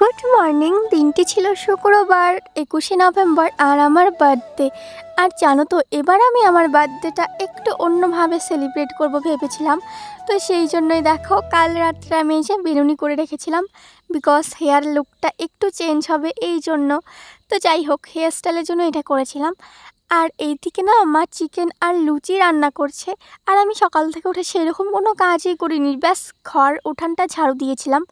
Good morning. দিনটি ছিল শুক্রবার, একুশে নভেম্বর, আর আমার বার্থডে। আর জানো তো, এবার আমি আমার বার্থডেটা একটু অন্যভাবে সেলিব্রেট করব ভেবেছিলাম। তো সেই জন্যই দেখো, কাল রাত্রে আমি যে বেরুনি করে রেখেছিলাম। বিকজ হেয়ার লুকটা একটু চেঞ্জ হবে, এই জন্য। তো যাই হোক হেয়ার স্টাইলের জন্য এটা করেছিলাম। আর এইদিকে না মা চিকেন আর লুচি রান্না করছে। আর আমি সকাল থেকে উঠে সেরকম কোনো কাজই করিনি। ব্যাস, ঘর উঠানটা ঝাড়ু দিয়েছিলাম।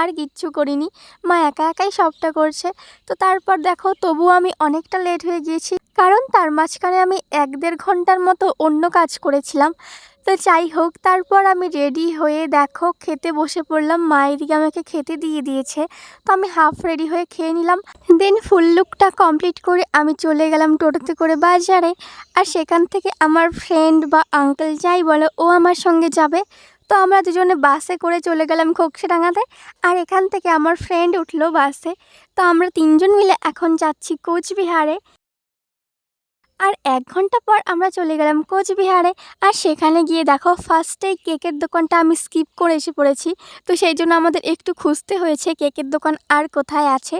আর কিচ্ছু করিনি। মা একা একাই সবটা করছে। তো তারপর দেখো তবু আমি অনেকটা লেট হয়ে গিয়েছি। কারণ তার মাঝখানে আমি এক দেড় ঘণ্টার মতো অন্য কাজ করেছিলাম। তো যাই হোক, তারপর আমি রেডি হয়ে দেখো খেতে বসে পড়লাম। মা এদিকে আমাকে খেতে দিয়ে দিয়েছে। তো আমি হাফ রেডি হয়ে খেয়ে নিলাম। দেন ফুল লুকটা কমপ্লিট করে আমি চলে গেলাম টোটোতে করে বাজারে। আর সেখান থেকে আমার ফ্রেন্ড বা আঙ্কেল যাই বলো, ও আমার সঙ্গে যাবে। তো আমরা দুজনে বাসে করে চলে গেলাম খোকসাডাঙ্গাতে। আর এখান থেকে আমার ফ্রেন্ড উঠল বাসে তো আমরা তিনজন মিলে এখন যাচ্ছি কোচবিহারে। এক ঘণ্টা পর আমরা চলে গেলাম কোচবিহারে। আর সেখানে গিয়ে দেখো ফার্স্টে কেকের দোকানটা আমি স্কিপ করে এসে পড়েছি। তো সেই জন্য আমাদের একটু খুঁজতে হয়েছে কেকের দোকান আর কোথায় আছে।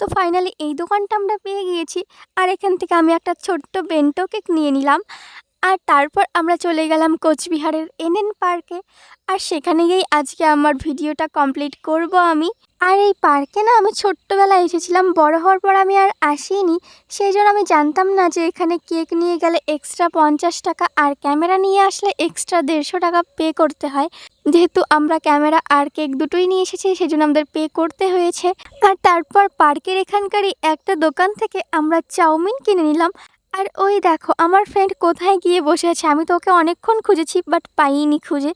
তো ফাইনালি এই দোকানটা আমরা পেয়ে গিয়েছি। আর এখান থেকে আমি একটা ছোট্ট বেন্টো কেক নিয়ে নিলাম। আর তারপর আমরা চলে গেলাম কোচবিহারের এনএন পার্কে। আর সেখানে গিয়েই আজকে আমার ভিডিওটা কমপ্লিট করব আমি। আর এই পার্কে না আমি ছোট্টবেলায় এসেছিলাম, বড় হওয়ার পর আমি আর আসিনি। সেই জন্য আমি জানতাম না যে এখানে কেক নিয়ে গেলে এক্সট্রা পঞ্চাশ টাকা আর ক্যামেরা নিয়ে আসলে এক্সট্রা দেড়শো টাকা পে করতে হয়। যেহেতু আমরা ক্যামেরা আর কেক দুটোই নিয়ে এসেছি সেই জন্য আমাদের পে করতে হয়েছে। আর তারপর পার্কের এখানকারই একটা দোকান থেকে আমরা চাউমিন কিনে নিলাম। আর ওই দেখো, আমার ফ্রেন্ড কোথায় গিয়ে বসে আছে? আমি তো ওকে অনেকক্ষণ খুঁজেছি বাট পাইনি খুঁজে।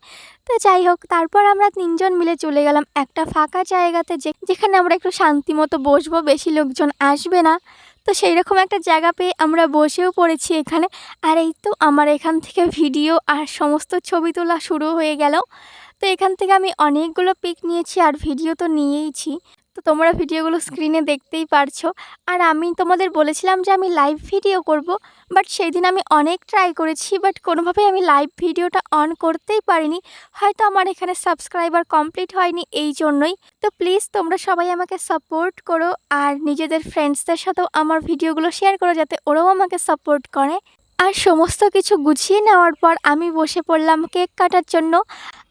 তো যাই হোক, তারপর আমরা তিনজন মিলে চলে গেলাম একটা ফাঁকা জায়গাতে যে, যেখানে আমরা একটু শান্তি মতো বসবো, বেশি লোকজন আসবে না। তো সেই রকম একটা জায়গা পেয়ে আমরা বসেও পড়েছি এখানে। আর এই তো আমার এখান থেকে ভিডিও আর সমস্ত ছবি তোলা শুরু হয়ে গেল। তো এখান থেকে আমি অনেকগুলো পিক নিয়েছি আর ভিডিও তো নিয়েইছি। তো তোমরা ভিডিওগুলো স্ক্রিনে দেখতেই পারছ। আর আমি তোমাদের বলেছিলাম যে আমি লাইভ ভিডিও করব বাট সেই দিন আমি অনেক ট্রাই করেছি বাট কোনোভাবেই আমি লাইভ ভিডিওটা অন করতেই পারিনি। হয়তো আমার এখানে সাবস্ক্রাইবার কমপ্লিট হয়নি এই জন্যই। তো প্লিজ তোমরা সবাই আমাকে সাপোর্ট করো, আর নিজেদের ফ্রেন্ডসদের সাথেও আমার ভিডিওগুলো শেয়ার করো, যাতে ওরাও আমাকে সাপোর্ট করে। আর সমস্ত কিছু গুছিয়ে নেওয়ার পর আমি বসে পড়লাম কেক কাটার জন্য।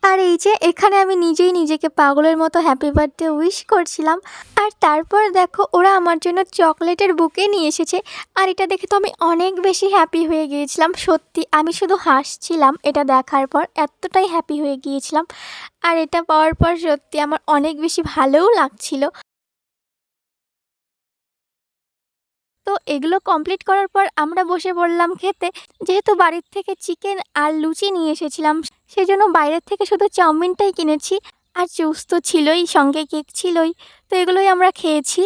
আর এই যে, এখানে আমি নিজেই নিজেকে পাগলের মতো হ্যাপি বার্থডে উইশ করছিলাম। আর তারপর দেখো, ওরা আমার জন্য চকলেটের বুকে নিয়ে এসেছে। আর এটা দেখে তো আমি অনেক বেশি হ্যাপি হয়ে গিয়েছিলাম, সত্যি। আমি শুধু হাসছিলাম এটা দেখার পর, এতটাই হ্যাপি হয়ে গিয়েছিলাম। আর এটা পাওয়ার পর সত্যি আমার অনেক বেশি ভালোও লাগছিল। তো এগুলো কমপ্লিট করার পর আমরা বসে পড়লাম খেতে। যেহেতু বাড়ির থেকে চিকেন আর লুচি নিয়ে এসেছিলাম, সেজন্য বাইরের থেকে শুধু চাউমিনটাই কিনেছি। আর জুস তো ছিলই, সঙ্গে কেক ছিলই। তো এগুলোই আমরা খেয়েছি।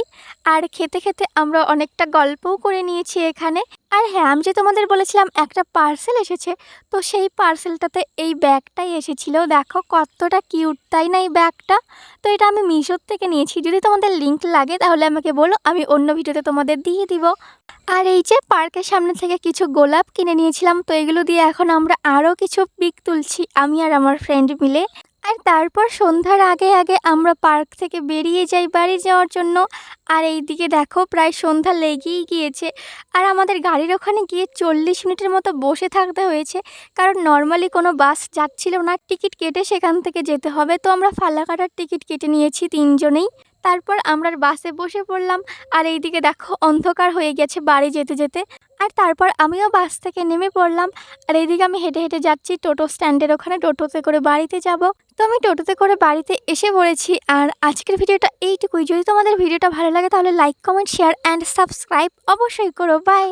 আর খেতে খেতে আমরা অনেকটা গল্পও করে নিয়েছি এখানে। আর হ্যাঁ আমি যে তোমাদের বলেছিলাম একটা পার্সেল এসেছে, তো সেই পার্সেলটাতে এই ব্যাগটাই এসেছিল। দেখো কতটা কিউট, তাই না এই ব্যাগটা? তো এটা আমি মিশোর থেকে নিয়েছি। যদি তোমাদের লিঙ্ক লাগে তাহলে আমাকে বলো, আমি অন্য ভিডিওতে তোমাদের দিয়ে দিব। আর এই যে পার্কের সামনে থেকে কিছু গোলাপ কিনে নিয়েছিলাম, তো এগুলো দিয়ে এখন আমরা আরও কিছু পিক তুলছি, আমি আর আমার ফ্রেন্ড মিলে। আর তারপর সন্ধ্যার আগে আগে আমরা পার্ক থেকে বেরিয়ে যাই বাড়ি যাওয়ার জন্য। আর এই দিকে দেখো প্রায় সন্ধ্যা লেগেই গিয়েছে। আর আমাদের গাড়ির ওখানে গিয়ে চল্লিশ মিনিটের মতো বসে থাকতে হয়েছে। কারণ নর্মালি কোনো বাস যাচ্ছিল না, টিকিট কেটে সেখান থেকে যেতে হবে। তো আমরা ফালাকাটার টিকিট কেটে নিয়েছি তিনজনেই। তারপর আমরা বাসে বসে পড়লাম। আর এইদিকে দেখো, অন্ধকার হয়ে গেছে বাড়ি যেতে যেতে। আর তারপর আমিও বাস থেকে নেমে পড়লাম। আর এইদিকে আমি হেঁটে হেঁটে যাচ্ছি টোটো স্ট্যান্ডের ওখানে, টোটোতে করে বাড়িতে যাব। তো আমি টোটোতে করে বাড়িতে এসে পড়েছি। আর আজকের ভিডিওটা এইটুকুই। যদি তোমাদের ভিডিওটা ভালো লাগে তাহলে like comment share and subscribe অবশ্যই করো। বাই